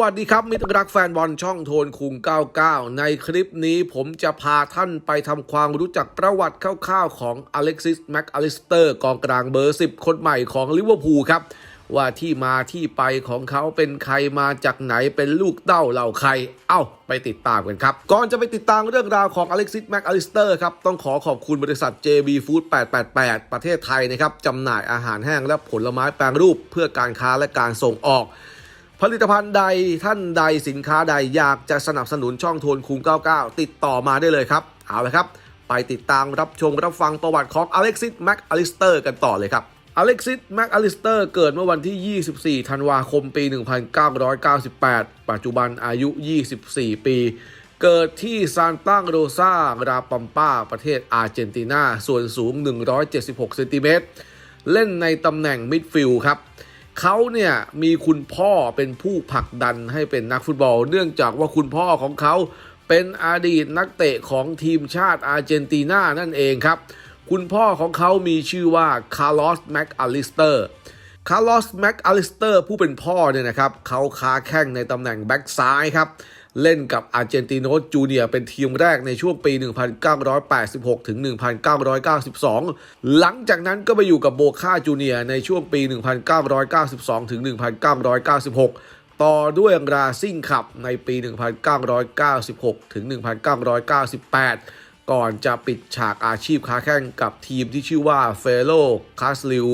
วัสดีครับ มิตรรักแฟนบอลช่องโทนคุง 99 ในคลิปนี้ผมจะพาท่านไปทำความรู้จักประวัติคร่าวๆของอเล็กซิสแม็กอลิสเตอร์กองกลางเบอร์ 10 คนใหม่ของลิเวอร์พูลครับ ว่าที่มาที่ไปของเขาเป็นใครมาจากไหนเป็นลูกเต้าเหล่าใคร เอ้า ไปติดตามกันครับ ก่อนจะไปติดตามเรื่องราวของอเล็กซิสแม็กอลิสเตอร์ครับ ต้องขอขอบคุณบริษัท JB Food 888 ประเทศไทยนะครับจำหน่ายอาหารแห้งและผลไม้แปรรูปเพื่อการค้าและการส่งออก ผลิตภัณฑ์ใดท่านใดสินค้าใดอยากจะสนับสนุนช่องโทนคุง 99 ติดต่อมาได้เลยครับ เอาละครับ ไปติดตามรับชมรับฟังประวัติของอเล็กซิสแม็กอลิสเตอร์กันต่อเลยครับอเล็กซิสแม็กอลิสเตอร์เกิดเมื่อวันที่ 24 ธันวาคม ปี 1998 ปัจจุบันอายุ 24 ปี เกิดที่ซานตังโรซาราปัมปา ประเทศอาร์เจนตินา ส่วนสูง 176 เซนติเมตร เล่นในตำแหน่งมิดฟิลด์ครับ เขาเนี่ยมีคุณพ่อเป็นผู้ผลักดันให้เป็นนักฟุตบอล เนื่องจากว่าคุณพ่อของเขาเป็นอดีตนักเตะของทีมชาติอาร์เจนตินานั่นเองครับ คุณพ่อของเขามีชื่อว่าคาร์ลอสแม็กอลิสเตอร์คาร์ลอสแม็กอลิสเตอร์ผู้เป็นพ่อเนี่ยนะครับเขาค้าแข้งในตำแหน่งแบ็กซ้ายครับ เล่นกับอาร์เจนติโนสจูเนียเป็นทีมแรกในช่วงปี 1986 ถึง 1992 หลังจากนั้นก็ไปอยู่กับโบคาจูเนียในช่วงปี 1992 ถึง 1996 ต่อด้วยราซิ่งขับในปี 1996 ถึง 1998 ก่อนจะปิดฉากอาชีพค้าแข่งกับทีมที่ชื่อว่าเฟโลคาสลิว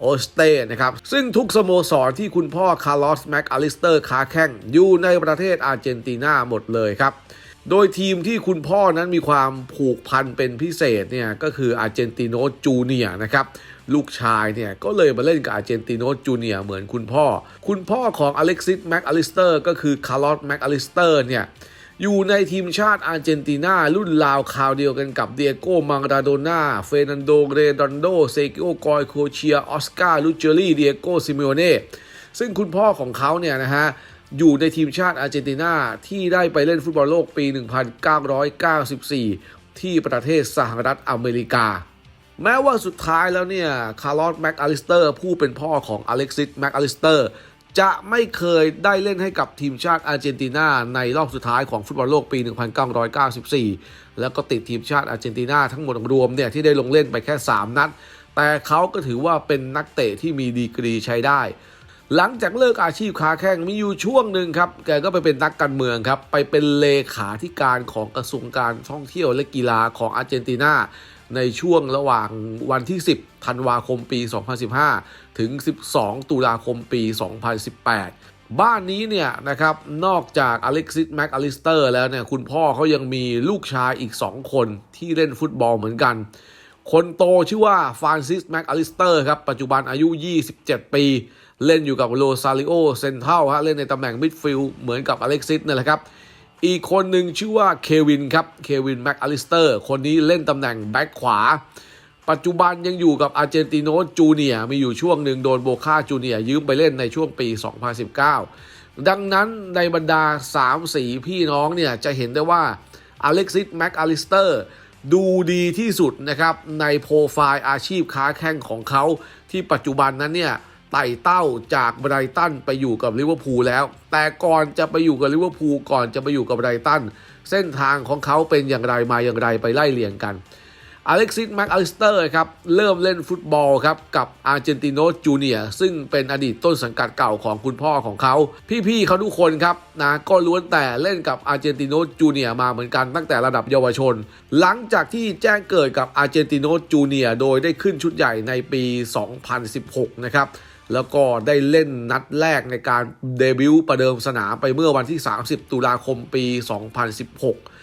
โอสเตนะครับ ซึ่งทุกสโมสรที่คุณพ่อคาร์ลอสแม็กอลิสเตอร์ค้าแข่งอยู่ในประเทศอาร์เจนตินาหมดเลยครับ โดยทีมที่คุณพ่อนั้นมีความผูกพันเป็นพิเศษเนี่ยก็คืออาร์เจนติโนจูเนียนะครับลูกชายเนี่ยก็เลยมาเล่นกับอาร์เจนติโนจูเนียเหมือนคุณพ่อ คุณพ่อของอเล็กซิสแม็กอลิสเตอร์ก็คือคาร์ลอสแม็กอลิสเตอร์เนี่ย อยู่ในทีมชาติอาร์เจนตินารุ่นราวคราวเดียวกันกับเดียโก้มังราโดนาเฟรนันโดเรดันโดเซกิโอกอยโคเชียออสการ์ลูเจอรี่เดียโก้ซิเมโอเน่ซึ่งคุณพ่อของเขาเนี่ยนะฮะอยู่ในทีมชาติอาร์เจนตินาที่ได้ไปเล่นฟุตบอลโลกปี 1994 ที่ประเทศสหรัฐอเมริกา แม้ว่าสุดท้ายแล้วเนี่ยคาร์ลอสแม็กอลิสเตอร์ผู้เป็นพ่อของอเล็กซิสแม็กอลิสเตอร์ จะไม่เคยได้เล่นให้กับทีมชาติอาร์เจนตินาในรอบสุดท้ายของฟุตบอลโลกปี 1994 แล้วก็ติดทีมชาติอาร์เจนตินาทั้งหมดรวมเนี่ยที่ได้ลงเล่นไปแค่ 3 นัด แต่เขาก็ถือว่าเป็นนักเตะที่มีดีกรีใช้ได้ หลังจากเลิกอาชีพค้าแข่งมีอยู่ช่วงหนึ่งครับ แกก็ไปเป็นนักการเมืองครับ ไปเป็นเลขาธิการของกระทรวงการท่องเที่ยวและกีฬาของอาร์เจนตินาในช่วงระหว่างวันที่ 10 ธันวาคมปี 2015 ถึง 12 ตุลาคมปี 2018 บ้านนี้เนี่ยนะครับ นอกจากอเล็กซิสแม็กอลิสเตอร์แล้วเนี่ย คุณพ่อเขายังมีลูกชายอีก 2 คนที่เล่นฟุตบอลเหมือนกัน คนโตชื่อว่าฟรานซิสแม็กอลิสเตอร์ครับ ปัจจุบันอายุ 27 ปี เล่นอยู่กับโรซาริโอเซนเทลฮะเล่นในตำแหน่งมิดฟิลด์เหมือนกับอเล็กซิสนี่แหละครับ อีกคนหนึ่งชื่อว่าเควินครับเควินแม็กอลิสเตอร์คนนี้เล่นตำแหน่งแบ็คขวา ปัจจุบันยังอยู่กับอาร์เจนติโนจูเนียมีอยู่ช่วงหนึ่งโดนโบคาจูเนียยืมไปเล่นในช่วงปี 2019 ดังนั้นในบรรดา3สีพี่น้องเนี่ยจะเห็นได้ว่าอเล็กซิสแม็กอลิสเตอร์ ดูดีที่สุดนะครับในโปรไฟล์อาชีพค้าแข่งของเขา ที่ปัจจุบันนั้นเนี่ยไต่เต้าจากไบรตันไปอยู่กับลิเวอร์พูลแล้ว แต่ก่อนจะไปอยู่กับลิเวอร์พูลก่อนจะไปอยู่กับไบรตัน เส้นทางของเขาเป็นอย่างไรมาอย่างไรไปไล่เลี่ยงกัน อเล็กซิสแม็กอลิสเตอร์ครับเริ่มเล่นฟุตบอลครับกับอาร์เจนติโนจูเนียซึ่งเป็นอดีตต้นสังกัดเก่าของคุณพ่อของเขา พี่ๆเขาทุกคนครับนะก็ล้วนแต่เล่นกับอาร์เจนติโนจูเนียมาเหมือนกันตั้งแต่ระดับเยาวชน หลังจากที่แจ้งเกิดกับอาร์เจนติโนจูเนียโดยได้ขึ้นชุดใหญ่ในปี 2016 นะครับแล้วก็ได้เล่นนัดแรกในการเดบิวต์ประเดิมสนามไปเมื่อวันที่ 30 ตุลาคมปี 2016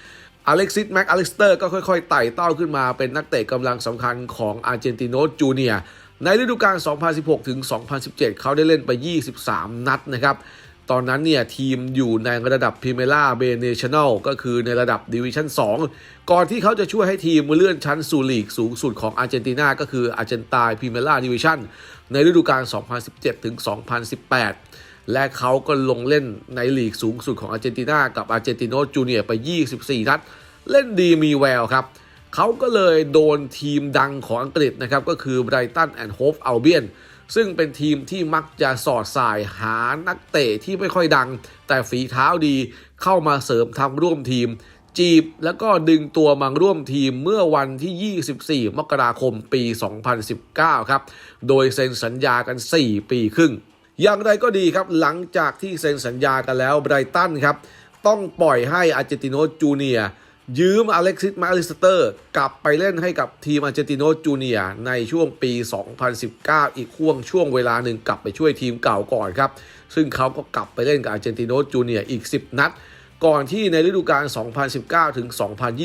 อเล็กซิสแม็กอเล็กสเตอร์ก็ค่อยๆไต่เต้าขึ้นมาเป็นนักเตะกำลังสำคัญของอาร์เจนติโนจูเนียในฤดูกาล 2016 ถึง 2017 เขาได้เล่นไป 23 นัดนะครับ ตอนนั้นเนี่ยทีมอยู่ในระดับพรีเมล่าเบเนชั่นแนลก็คือในระดับดิวิชั่น 2 ก่อนที่เขาจะช่วยให้ทีมเลื่อนชั้นสู่ลีกสูงสุดของอาร์เจนตินา ก็คืออาร์เจนตายพรีเมล่าดิวิชั่นในฤดูกาล 2017 ถึง 2018 และเขาก็ลงเล่นในลีกสูงสุดของอาร์เจนตินากับอาร์เจนติโนจูเนียไป 24 นัด เล่นดีมีแววครับ เขาก็เลยโดนทีมดังของอังกฤษนะครับ ก็คือไบรตันแอนด์โฮฟอัลเบียนซึ่งเป็นทีมที่มักจะสอดสายหานักเตะที่ไม่ค่อยดัง แต่ฝีเท้าดีเข้ามาเสริมทำร่วมทีม จีบแล้วก็ดึงตัวมาร่วมทีมเมื่อวันที่ 24 มกราคมปี 2019 ครับ โดยเซ็นสัญญากัน 4 ปีครึ่ง อย่างไรก็ดีครับหลังจากที่เซ็นสัญญากันแล้วไบรตันครับ ต้องปล่อยให้อาร์เจนติโนจูเนียยืมอเล็กซิสมาลิสเตอร์ กลับไปเล่นให้กับทีมอาร์เจนติโนจูเนียในช่วงปี 2019 อีกห่วงช่วงเวลาหนึ่งกลับไปช่วยทีมเก่าก่อนครับ ซึ่งเขาก็กลับไปเล่นกับอาร์เจนติโนจูเนียอีก 10 นัด ก่อนที่ในฤดูกาล 2019 ถึง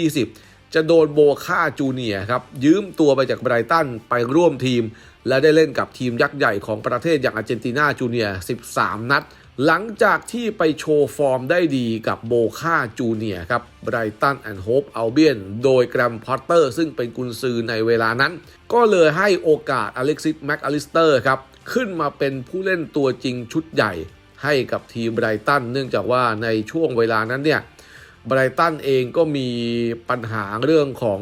2020 จะโดนโบค่าจูเนียครับ ยืมตัวไปจากไบรตันไปร่วมทีม และได้เล่นกับทีมยักษ์ใหญ่ของประเทศอย่างอาร์เจนตินาจูเนียร์13 นัด หลังจากที่ไปโชว์ฟอร์มได้ดีกับโบคาจูเนียร์ครับไบรตันแอนด์โฮปอัลเบียนโดยแกรมพอตเตอร์ ซึ่งเป็นกุนซือในเวลานั้น ก็เลยให้โอกาสอเล็กซิสแม็กอลิสเตอร์ครับขึ้นมาเป็นผู้เล่นตัวจริงชุดใหญ่ให้กับทีมไบรตันเนื่องจากว่าในช่วงเวลานั้นเนี่ยไบรตันเองก็มีปัญหาเรื่องของ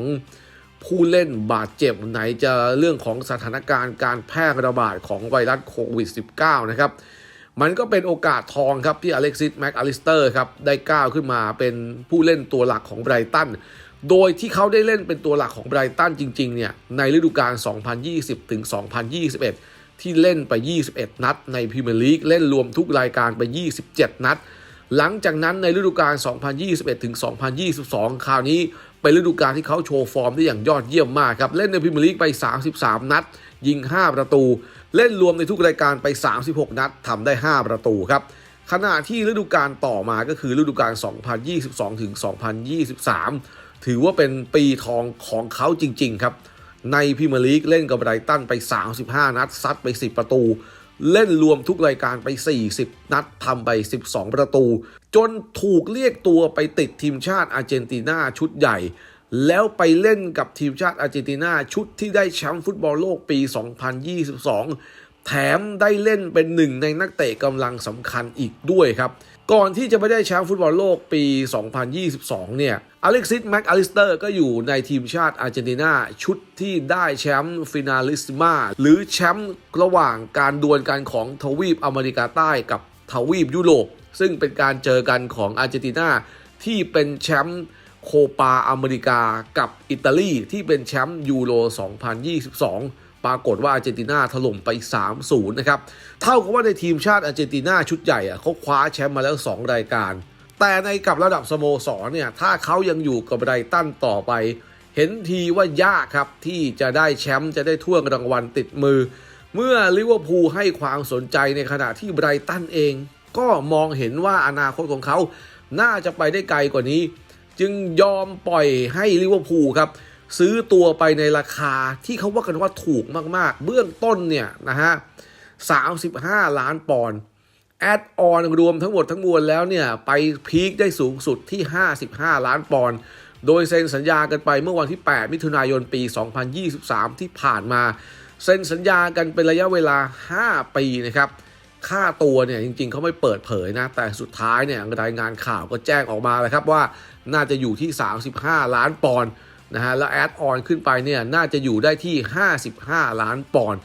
ผู้เล่นบาดเจ็บไหนจะเรื่องของสถานการณ์การแพร่ระบาดของไวรัสโควิด -19 นะครับ มันก็เป็นโอกาสทองครับที่อเล็กซิสแม็กอลิสเตอร์ครับได้ก้าวขึ้นมาเป็นผู้เล่นตัวหลักของไบรตัน โดยที่เขาได้เล่นเป็นตัวหลักของไบรตันจริงๆเนี่ยในฤดูกาล 2020 ถึง 2021 ที่เล่นไป 21 นัด ในพรีเมียร์ลีกเล่นรวมทุกรายการไป 27 นัด หลังจากนั้นในฤดูกาล 2021 ถึง 2022 คราวนี้ เป็นฤดูกาลที่เขาโชว์ฟอร์มได้อย่างยอดเยี่ยมมากครับ เล่นในพรีเมียร์ลีกไป 33 นัด ยิง 5 ประตู เล่นรวมในทุกรายการไป 36 นัดทำได้ 5 ประตูครับขณะที่ฤดูกาลต่อมาก็คือฤดูกาล 2022 ถึง 2023 ถือว่าเป็นปีทองของเขาจริง ๆ ครับ ในพรีเมียร์ลีกเล่นกับไบรตันไป 35 นัด ซัดไป 10 ประตู เล่นรวมทุกรายการไป 40 นัดทำไป 12 ประตู จนถูกเรียกตัวไปติดทีมชาติอาร์เจนตินาชุดใหญ่ แล้วไปเล่นกับทีมชาติอาร์เจนตินาชุดที่ได้แชมป์ฟุตบอลโลกปี 2022 แถมได้เล่นเป็นหนึ่งในนักเตะกำลังสำคัญอีกด้วยครับ ก่อนที่จะไม่ได้แชมป์ฟุตบอลโลกปี 2022 เนี่ยอเล็กซิสแม็กอลิสเตอร์ก็อยู่ในทีมชาติอาร์เจนตินาชุดที่ได้แชมป์ฟินาลิสมาหรือแชมป์ระหว่างการดวลกันของทวีปอเมริกาใต้กับทวีปยุโรป ซึ่งเป็นการเจอกันของอาร์เจนตินาที่เป็นแชมป์โคปาอเมริกากับอิตาลีที่เป็นแชมป์ยูโร 2022 ปรากฏว่าอาร์เจนตินาถล่มไป3-0นะครับเท่ากับว่าในทีมชาติอาร์เจนตินาชุดใหญ่อะเขาคว้าแชมป์มาแล้ว 2 รายการ แต่ในกับระดับสโมสรเนี่ยถ้าเขายังอยู่กับไบรตันต่อไป เห็นทีว่ายากครับที่จะได้แชมป์จะได้ถ้วยรางวัลติดมือ เมื่อลิเวอร์พูลให้ความสนใจในขณะที่ไบรตันเอง ก็มองเห็นว่าอนาคตของเขาน่าจะไปได้ไกลกว่านี้ จึงยอมปล่อยให้ลิเวอร์พูลครับ ซื้อตัวไปในราคาที่เขาว่ากันว่าถูกมากๆ เบื้องต้นเนี่ยนะฮะ35ล้านปอนด์แอดออนรวมทั้งหมดทั้งมวลแล้วเนี่ย ไปพีคได้สูงสุดที่ 55 ล้านปอนด์โดยเซ็นสัญญากันไปเมื่อวันที่ 8 มิถุนายนปี 2023 ที่ผ่านมา เซ็นสัญญากันเป็นระยะเวลา 5 ปีนะครับ ค่าตัวเนี่ยจริงๆเขาไม่เปิดเผยนะ แต่สุดท้ายเนี่ยรายงานข่าวก็แจ้งออกมาแล้วครับว่าน่าจะอยู่ที่ 35 ล้านปอนด์ นะฮะแล้วแอดออนขึ้นไปเนี่ยน่าจะอยู่ได้ที่ 55 ล้านปอนด์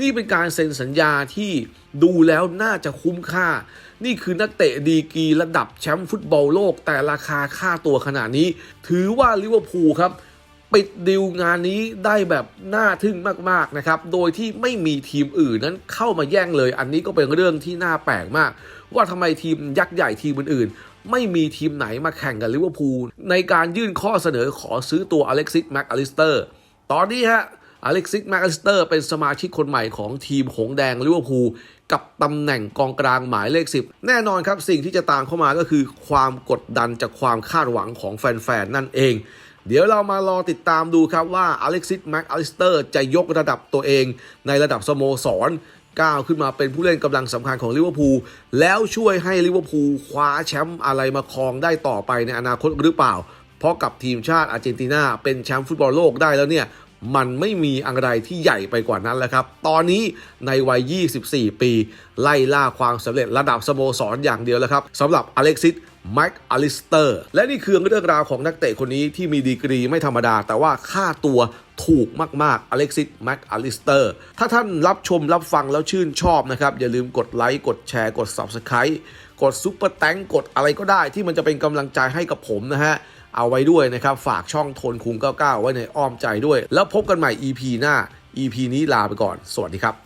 นี่เป็นการเซ็นสัญญาที่ดูแล้วน่าจะคุ้มค่า นี่คือนักเตะดีกรีระดับแชมป์ฟุตบอลโลก แต่ราคาค่าตัวขนาดนี้ ถือว่าลิเวอร์พูลครับปิดดิวงานนี้ได้แบบน่าทึ่งมาก ๆ นะครับ โดยที่ไม่มีทีมอื่นนั้นเข้ามาแย่งเลย อันนี้ก็เป็นเรื่องที่น่าแปลกมาก ว่าทำไมทีมยักษ์ใหญ่ทีมอื่น ไม่มีทีมไหนมาแข่งกับลิเวอร์พูลในการยื่นข้อเสนอขอซื้อตัวอเล็กซิสแม็กอลิสเตอร์ตอนนี้ฮะอเล็กซิสแม็กอลิสเตอร์เป็นสมาชิกคนใหม่ของทีมหงแดงลิเวอร์พูลกับตำแหน่งกองกลางหมายเลข 10 แน่นอนครับสิ่งที่จะตามเข้ามาก็คือความกดดันจากความคาดหวังของแฟน ๆ นั่นเอง เดี๋ยวเรามารอติดตามดูครับว่าอเล็กซิสแม็กอลิสเตอร์จะยกระดับตัวเองในระดับสโมสร ก้าวขึ้นมาเป็นผู้เล่นกำลังสำคัญของลิเวอร์พูลแล้วช่วยให้ลิเวอร์พูลคว้าแชมป์อะไรมาครองได้ต่อไปในอนาคตหรือเปล่า เพราะกับทีมชาติอาร์เจนตินาเป็นแชมป์ฟุตบอลโลกได้แล้วเนี่ย มันไม่มีอะไรที่ใหญ่ไปกว่านั้นแล้วครับ ตอนนี้ในวัย 24 ปี ไล่ล่าความสำเร็จระดับสโมสรอย่างเดียวแล้วครับสำหรับอเล็กซิส แม็กอลิสเตอร์ และนี่คือเรื่องราวของนักเตะคนนี้ที่มีดีกรีไม่ธรรมดา แต่ว่าค่าตัวถูกมาก ๆ อเล็กซิสแม็กอลิสเตอร์ ถ้าท่านรับชมรับฟังแล้วชื่นชอบนะครับ อย่าลืมกดไลค์ กดแชร์ กด Subscribe กดซุปเปอร์แตงกดอะไรก็ได้ที่มันจะเป็นกำลังใจให้กับผมนะฮะ เอาไว้ด้วยนะครับ ฝากช่องโทนคุง 99 ไว้ในอ้อมใจด้วย แล้วพบกันใหม่ EP หน้า EP นี้ลาไปก่อน สวัสดีครับ